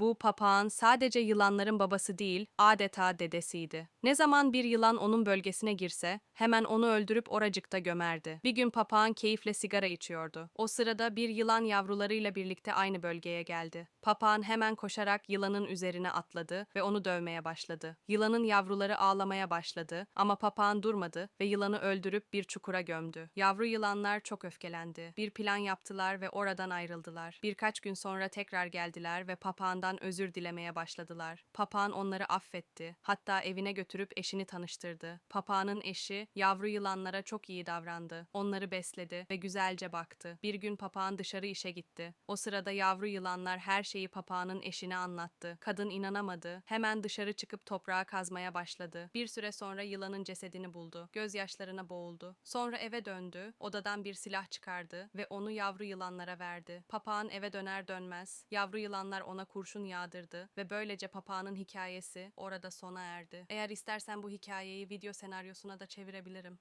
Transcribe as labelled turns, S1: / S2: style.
S1: Bu papağan sadece yılanların babası değil, adeta dedesiydi. Ne zaman bir yılan onun bölgesine girse, hemen onu öldürüp oracıkta gömerdi. Bir gün papağan keyifle sigara içiyordu. O sırada bir yılan yavrularıyla birlikte aynı bölgeye geldi. Papağan hemen koşarak yılanın üzerine atladı ve onu dövmeye başladı. Yılanın yavruları ağlamaya başladı ama papağan durmadı ve yılanı öldürüp bir çukura gömdü. Yavru yılanlar çok öfkelendi. Bir plan yaptılar ve oradan ayrıldılar. Birkaç gün sonra tekrar geldiler ve papağandan özür dilemeye başladılar. Papağan onları affetti. Hatta evine götürüp eşini tanıştırdı. Papağanın eşi yavru yılanlara çok iyi davrandı. Onları besledi ve güzelce baktı. Bir gün papağan dışarı işe gitti. O sırada yavru yılanlar her şeyi papağanın eşine anlattı. Kadın inanamadı. Hemen dışarı çıkıp toprağa kazmaya başladı. Bir süre sonra yılanın cesedini buldu. Gözyaşlarına boğuldu. Sonra eve döndü. Odadan bir silah çıkardı ve onu yavru yılanlara verdi. Papağan eve döner dönmez yavru yılanlar ona kurşun yağdırdı ve böylece papağanın hikayesi orada sona erdi. Eğer istersen bu hikayeyi video senaryosuna da çevirebilirim.